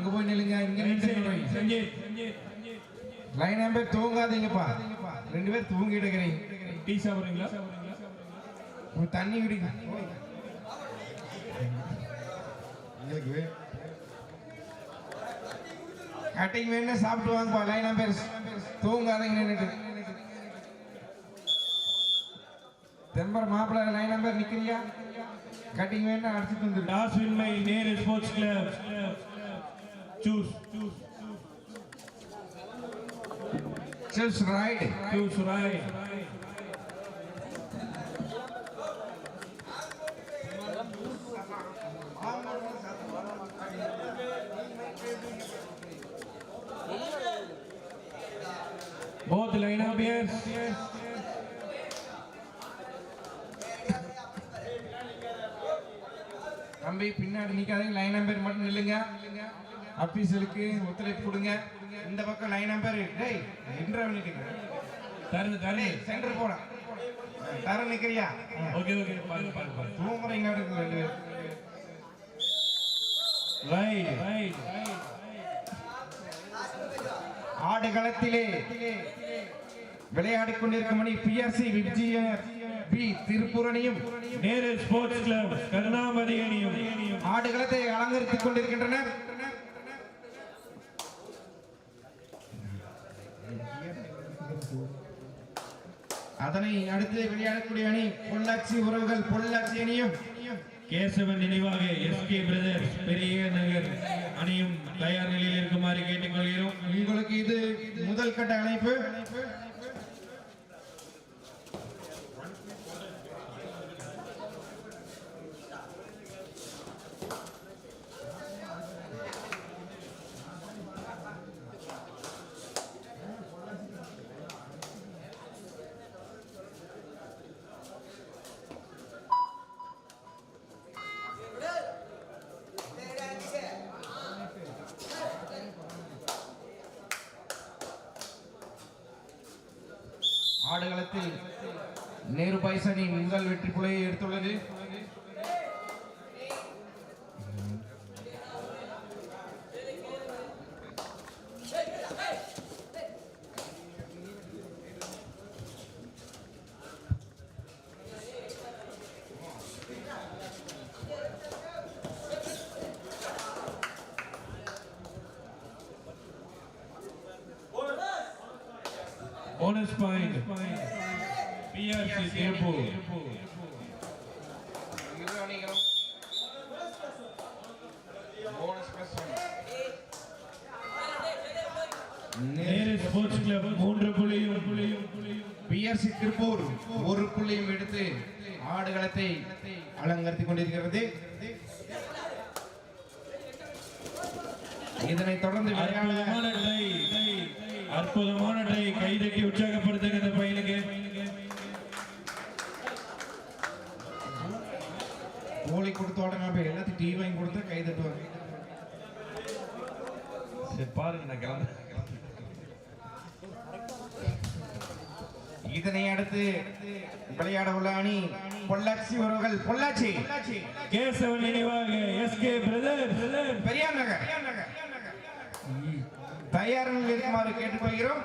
அங்க போய் நில்லுங்க இங்க சஞ்சீத் லைன் நம்பர் தூங்காதீங்கப்பா. ரெண்டு பேர் தூங்கிட்டு இருக்கிறீங்க. டீ சாப்பிடுறீங்களா? தண்ணி குடிங்க. எங்களுக்கு கட்டிங் வேணா சாப்பிட்டு வாங்கப்பா லைன் நம்பர் தூங்காதீங்க நின்னுட்டு. தெம்பர் மாப்பிள்ளை லைன் நம்பர் நிக்கிறியா? கட்டிங் வேணா அடிச்சுட்டு வந்துரு. Toss win my Nehru sports club. Choose choose choose. Right. Choose right. Both line up here. தம்பி பின்னாடி நிக்காதீங்க. லைன் நம்பர் மட்டும் நில்லுங்க. அபீசலுக்கு ஒத்துழைப்பு கொடுங்க. இந்த பக்கம் லைன் நம்பர் டேய் என்ற நிக்கிறீங்க தருது தருது. சென்டர் போடா. தர நிக்கிறியா? ஓகே ஓகே பாருங்க பாருங்க பாருங்க. தூங்குறீங்க இருக்கு ரெண்டு ரைட் ரைட் ஆடுகளத்திலே விளையாடிக் கொண்டிருக்கும் மணி பிஆர்சி விஜய பி திருப்புரணியும் நேரு ஸ்போர்ட்ஸ் கிளப் கருணாமதி அணியும். ஆடுகளத்தை அலங்கரித்துக் கொண்டிருக்கின்றனர். அதனை அடுத்து விளையாடக்கூடிய அணி பொள்ளாச்சி உறவுகள் பொள்ளாச்சி அணியும். கேசவன் நினைவாக எஸ்கே பிரதர்ஸ் பெரிய நகர் அணியும் தயார் நிலையில் இருக்குமாறு கேட்டுக்கொள்கிறோம். உங்களுக்கு இது முதல் கட்ட அழைப்பு. நேரு பைசனி முதல் வெற்றி புலையை எடுத்துள்ளது. நேரு ஸ்போர்ட்ஸ் கிளப் மூன்று புள்ளியும் புள்ளியும் பிஆர்சி திருப்பூர் ஒரு புள்ளியும் எடுத்து ஆடுகளத்தை அலங்கரித்துக் கொண்டிருக்கிறது. இதனைத் தொடர்ந்து அற்புதமான ட்ரை அற்புதமான ட்ரை கைதட்டி உற்சாகப்படுத்துங்க இந்த பையனுக்கு. கோழி கொடுத்த உடனே எல்லாத்தையும் டீ வாங்கி கொடுத்து கை தட்டுவாங்க. சரி பாருங்க நான் கிளம்புறேன். இதனை அடுத்து விளையாட உள்ள அணி பொள்ளாச்சி உறவுகள் பொள்ளாச்சி. கேசவன் நினைவாக எஸ்கே பிரதர் பெரியார் நகர். தயார் நிலையில் இருக்குமாறு கேட்டுக்கொள்கிறோம்.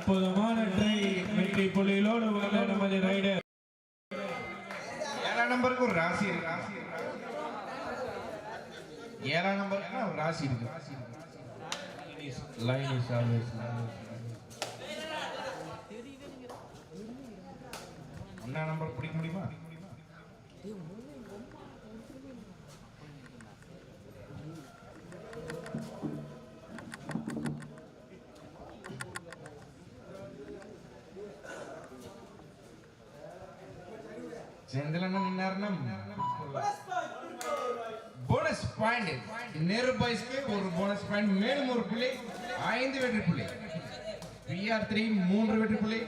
அற்புதமான ட்ரை வெற்றி புள்ளிகளோடு வந்த நமது ரைடர் ஏழாம் நம்பருக்கு ஒரு ராசி இருக்கு. ஏழாம் நம்பருக்கு ஒரு ராசி இருக்கு. லைன் இஸ் ஆல்வேஸ் ஒன்னா நம்பர் செந்தில் அண்ணன் போனஸ் பாயிண்ட் நேரு பாய்ஸ்க்கு ஒரு போனஸ் பாயிண்ட் மேலும் ஒரு புள்ளி. ஐந்து வெற்றி புள்ளி. பிஆர் த்ரீ மூன்று வெற்றி புள்ளி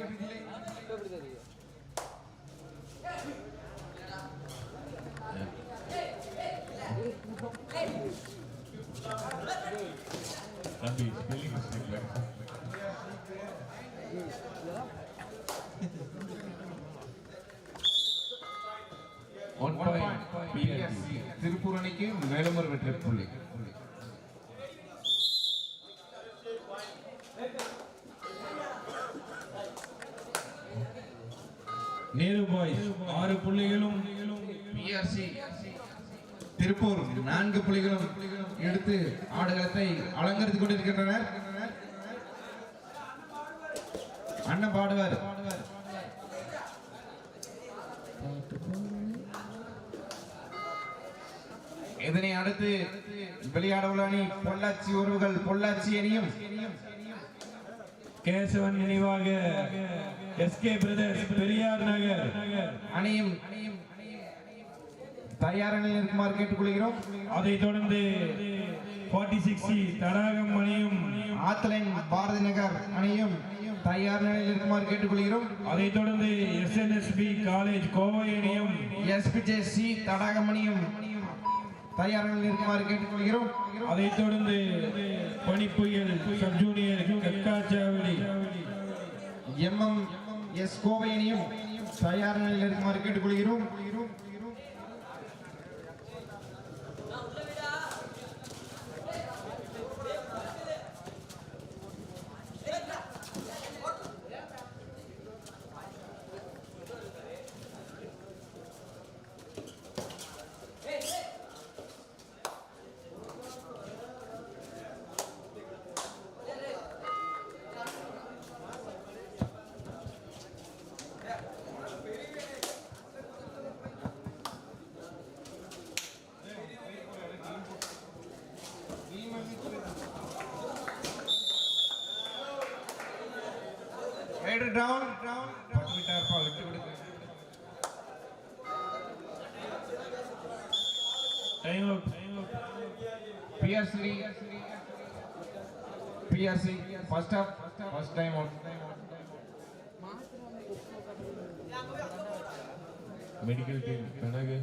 தம்பி ஸ்பெல்லிங் மிஸ்டேக்ல ஒன் பாயிண்ட் பிஎஸ்சி அணிக்கு மேலும் ஒரு வெற்றி புள்ளி நேரு பாய்ஸ் ஆறு புள்ளிகளும் திருப்பூர் நான்கு புள்ளிகளும் எடுத்து ஆடுகளத்தை அலங்கரித்துக் கொண்டிருக்கின்றனர். அண்ணன் பாடுவார். இதனை அடுத்து விளையாட உள்ள அணி பொள்ளாச்சி உறவுகள் பொள்ளாச்சி அணியும் கேசவன் நினைவாக எஸ்கே பிரதர்ஸ் பெரியார் நகர் அணியும் தயார் நிலையில் இருக்குமாறு கேட்டுக்கொள்கிறோம். அதைத் தொடர்ந்து 46 தடாகம் அணியும் ஆத்தலைன் பாரதி நகர் அணியும் தயார் நிலையில் இருக்குமாறு கேட்டுக்கொள்கிறோம். அதைத் தொடர்ந்து எஸ்என்எஸ்பி காலேஜ் கோவை அணியும் எஸ்பிஜே சி தடாகமணியும் தயார் நிலையில் இருக்குமாறு கேட்டுக்கொள்கிறோம். அதைத் தொடர்ந்து பனிப்புயல் sub junior Kakkachavadi MM S Kovai அணியும் தயார் நிலையில் இருக்குமாறு கேட்டுக்கொள்கிறோம் ரைடர் டவுன் பத்து விட்டார்ப்பா விட்டு விடுங்க time out PRC PRC first off first time out medical team கணக்கு.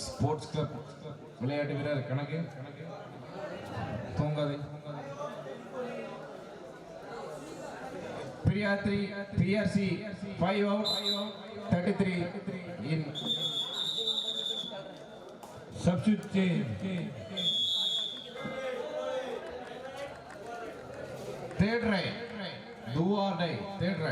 ஸ்போர்ட்ஸ் கிளப் விளையாட்டு வீரர் கணக்கு. தூங்காதே. பிரியாத்ரி PRC five out thirty three in substitute change third raid do or die third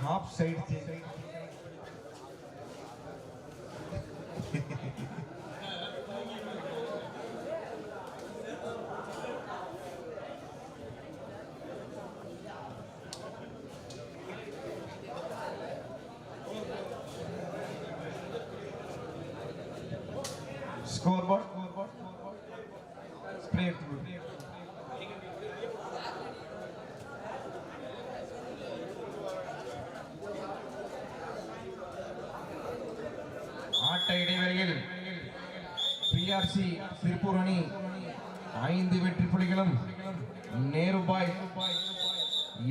half side PRC Tiruppur அணி ஐந்து வெற்றி புலிகளும் நேரு பாய்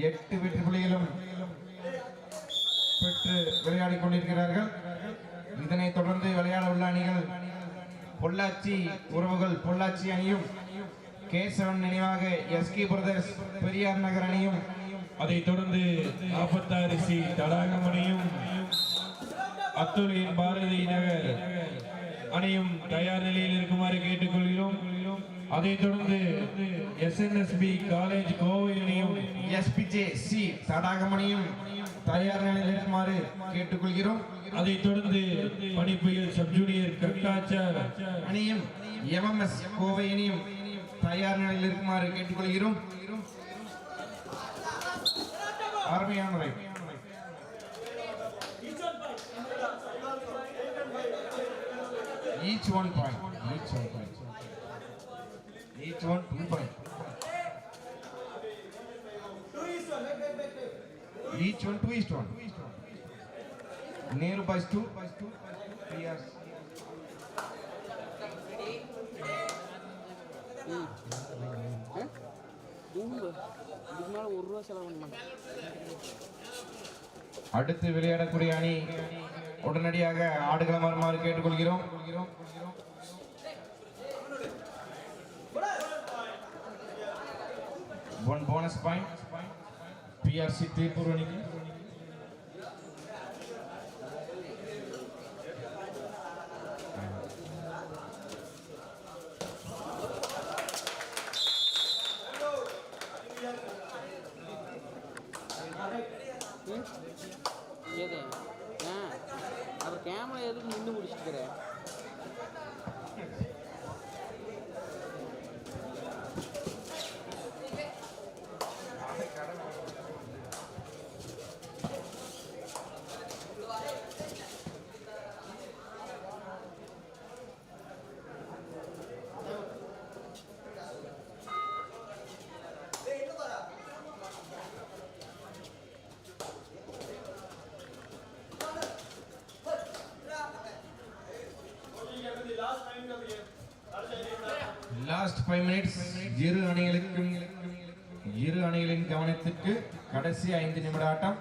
எட்டு வெற்றி புலிகளும் பெற்று விளையாடிக் கொண்டிருக்கிறார்கள். இதனைத் தொடர்ந்து விளையாட உள்ள அணிகள் பொள்ளாச்சி உறவுகள் பொள்ளாச்சி அணியும் கேசவன் நினைவாக எஸ்கி பிரதர்ஸ் பெரியார் நகர் அணியும் அதைத் தொடர்ந்து நாற்பத்தாறு சி தடாகம் அணியும் அத்துலியின் பாரதி நகர் அணியும் தயார் நிலையில் இருக்குமாறு கேட்டுக்கொள்கிறோம். அதைத் தொடர்ந்து எஸ்என்எஸ்பி காலேஜ் கோவை அணியும் எஸ்பிஜே சி தடாகமணியும் தயார் நிலையில் இருக்குமாறு கேட்டுக்கொள்கிறோம். அதைத் தொடர்ந்து பணிப்பையில் சப் ஜூனியர் கட்டாச்சார் அணியும் எம்எம்எஸ் கோவை அணியும் தயார் நிலையில் இருக்குமாறு கேட்டுக்கொள்கிறோம். அருமையான each one point each one point each one two point each one two is one Nehru by two by two yes தூங்கு இதுக்கு மேலே ஒரு ரூபா செலவு பண்ண மாட்டேன் அடுத்து விளையாடக்கூடிய அணி உடனடியாக ஆடுகளம் வருமாறு கேட்டுக்கொள்கிறோம். One bonus point PRC Tiruppur அணிக்கு. ம்? எது அப்புறம் கேமரா எதுக்கு நின்று முடிச்சுட்டு லாஸ்ட் ஃபைவ் மினிட்ஸ் இரு அணிகளுக்கும் இரு அணிகளின் கவனத்திற்கு கடைசி ஐந்து நிமிட ஆட்டம்.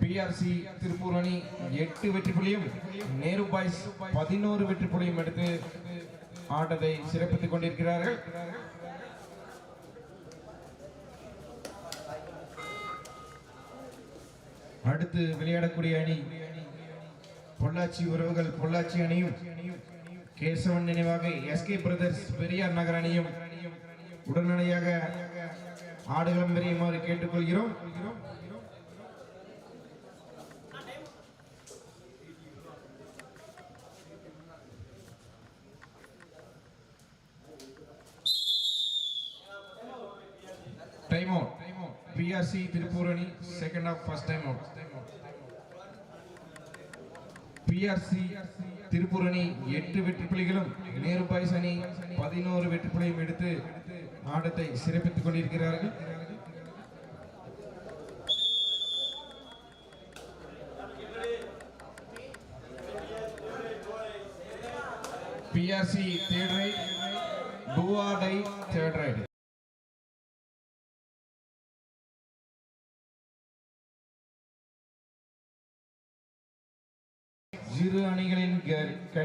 பிஆர்சி திருப்பூர் அணி எட்டு வெற்றி புள்ளியும் நேரு பாய்ஸ் பதினோரு வெற்றி புள்ளியும் எடுத்து ஆட்டத்தை சிறப்பித்துக் கொண்டிருக்கிறார்கள். அடுத்து விளையாடக்கூடிய அணி பொள்ளாச்சி உறவுகள் பொள்ளாச்சி அணியும் கேசவன் நினைவாக எஸ்கே பிரதர்ஸ் பெரியார் நகர் அணியும் உடனடியாக ஆடுகளம் பெரியுமாறு கேட்டுக்கொள்கிறோம். டைம் அவுட் பிஆர்சி திருப்பூர் அணி second off first time out PRC திருப்புரணி எட்டு வெற்றி புள்ளிகளும் நேரு அணி பதினோரு வெற்றி எடுத்து ஆட்டத்தை சிறப்பித்துக் கொண்டிருக்கிறார்கள். PRC third raid do or die third raid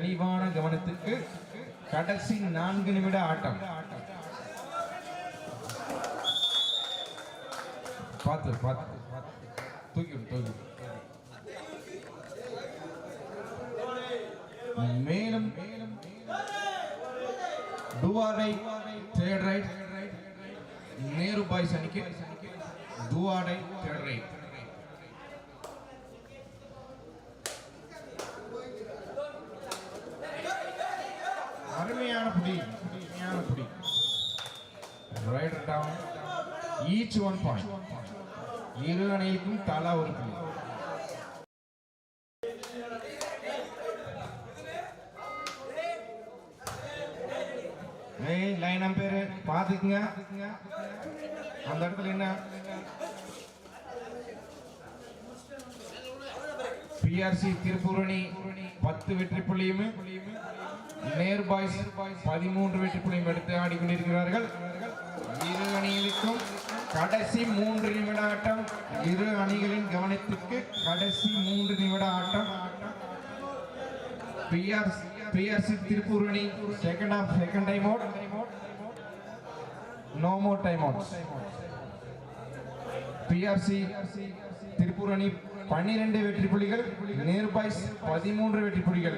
கனிவான கவனத்துக்கு கடைசி நான்கு நிமிட ஆட்டம். பார்த்து பார்த்து தூக்கி தூக்கி மேலும் மேலும் do or die third raid Nehru boys அணிக்கு do or die third raid அருமையான புடி அருமையான புடி raid down each one point இரு அணிக்கும் தலா ஒரு புள்ளி. ஏய் லைன் பேரு. பாத்துக்குங்க அந்த இடத்துல என்ன? பிஆர்சி திருப்பூரணி பத்து வெற்றி புள்ளியுமே. நேர் பாய்ஸ் பதிமூன்று வெற்றி எடுத்து ஆடிக்கொண்டிருக்கிறார்கள். இரு அணிகளுக்கும் கடைசி மூன்று நிமிட ஆட்டம். இரு அணிகளின் கவனத்திற்கு கடைசி மூன்று நிமிட ஆட்டம். பிஆர்சி பிஆர்சி திருப்பூர் அணி second off second time out no more time out PRC Tiruppur அணி பன்னிரண்டு வெற்றி புலிகள் நேரு பாய்ஸ் பதிமூன்று வெற்றி புலிகள்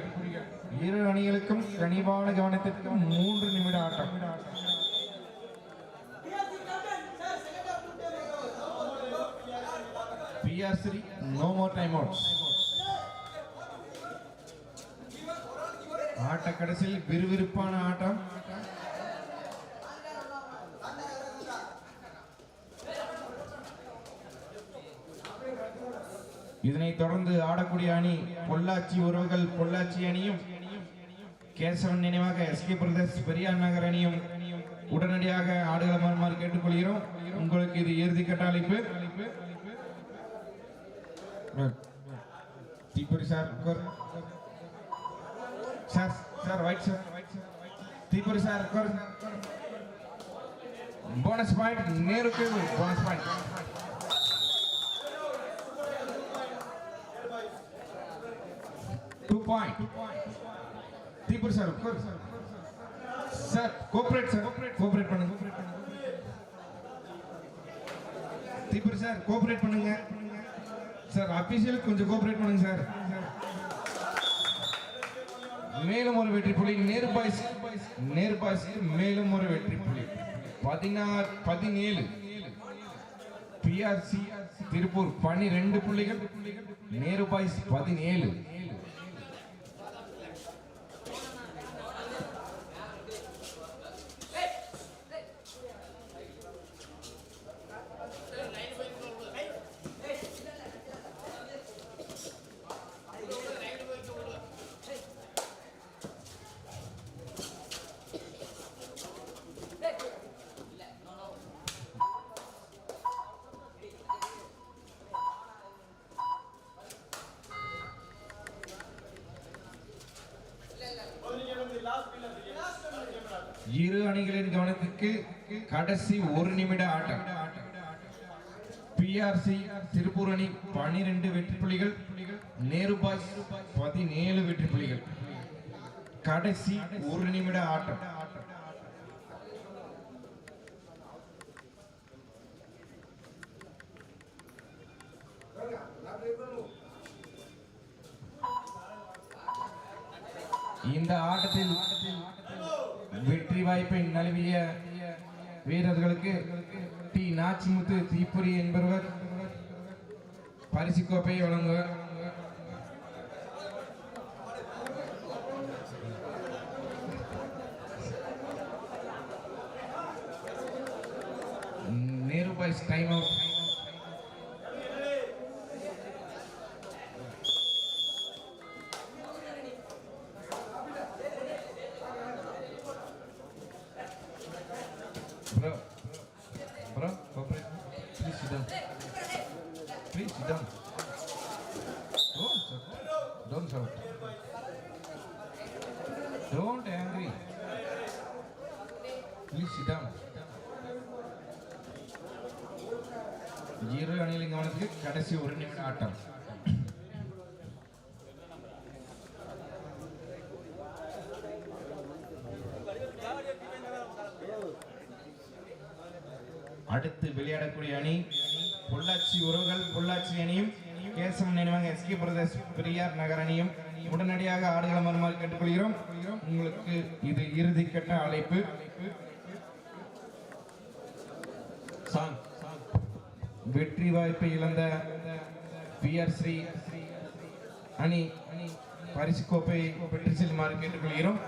இரு அணிகளுக்கும் கனிவான கவனத்திற்கு மூன்று நிமிட ஆட்டம். PR no more time out ஆட்ட கடைசியில் விறுவிறுப்பான ஆட்டம். இதனைத் தொடர்ந்து ஆடக்கூடிய அணி பொள்ளாச்சி உறவுகள் பொள்ளாச்சி அணியும் கேசவன் நினைவாக எஸ்கே பிரதேஷ் பெரியார் நகர் அணியும் உடனடியாக ஆடுகளம் வருமாறு கேட்டுக்கொள்கிறோம். உங்களுக்கு இது இறுதிக்கட்ட அழைப்பு தீப்பொறி sir sir sir right sir தீப்பொறி சார் போனஸ் பாயிண்ட் நேருக்கு bonus point point. Point sir, sir course. Sir cooperate sir Cooperate பண்ணுங்க. Deeper சார் cooperate பண்ணுங்க. சார் அபிஷியலுக்கு கொஞ்சம் கோஆபரேட் பண்ணுங்க சார் மேலும் ஒரு வெற்றி புள்ளி நேரு பாய்ஸ். நேரு பாய்ஸ் மேலும் ஒரு வெற்றி புள்ளி பதினாறு பதினேழு. பிஆர்சி திருப்பூர் பன்னிரெண்டு புள்ளிகள். நேரு பாய்ஸ் பதினேழு இரு அணிகளின் கவனத்துக்கு கடைசி ஒரு நிமிட ஆட்டம். பிஆர்சி திருப்பூர் அணி பனிரெண்டு வெற்றி புள்ளிகள் நேரு பாய்ஸ் பதினேழு வெற்றி புள்ளிகள் கடைசி ஒரு நிமிட ஆட்டம். இந்த ஆட்டத்தில் வெற்றி வாய்ப்பை நழுவிய வீரர்களுக்கு டி. நாச்சிமுத்து தீப்பொறி என்பவர் பரிசு கோப்பையை வழங்குவார். கடைசி ஒரு நிமிட ஆட்டம். அடுத்து விளையாடக்கூடிய அணி பொள்ளாச்சி உறவுகள் பொள்ளாச்சி அணியும் கேசவன் நினைவாக எஸ்கே பிரதேஷ் பெரியார் நகர் அணியும் உடனடியாக ஆடுகளம் வருமாறு கேட்டுக்கொள்கிறோம். உங்களுக்கு இது இறுதி கட்ட அழைப்பு. வெற்றி வாய்ப்பை இழந்த பிஆர் ஸ்ரீ அணி பரிசு கோப்பை பெற்று செல்லுமாறு கேட்டுக்கொள்கிறோம்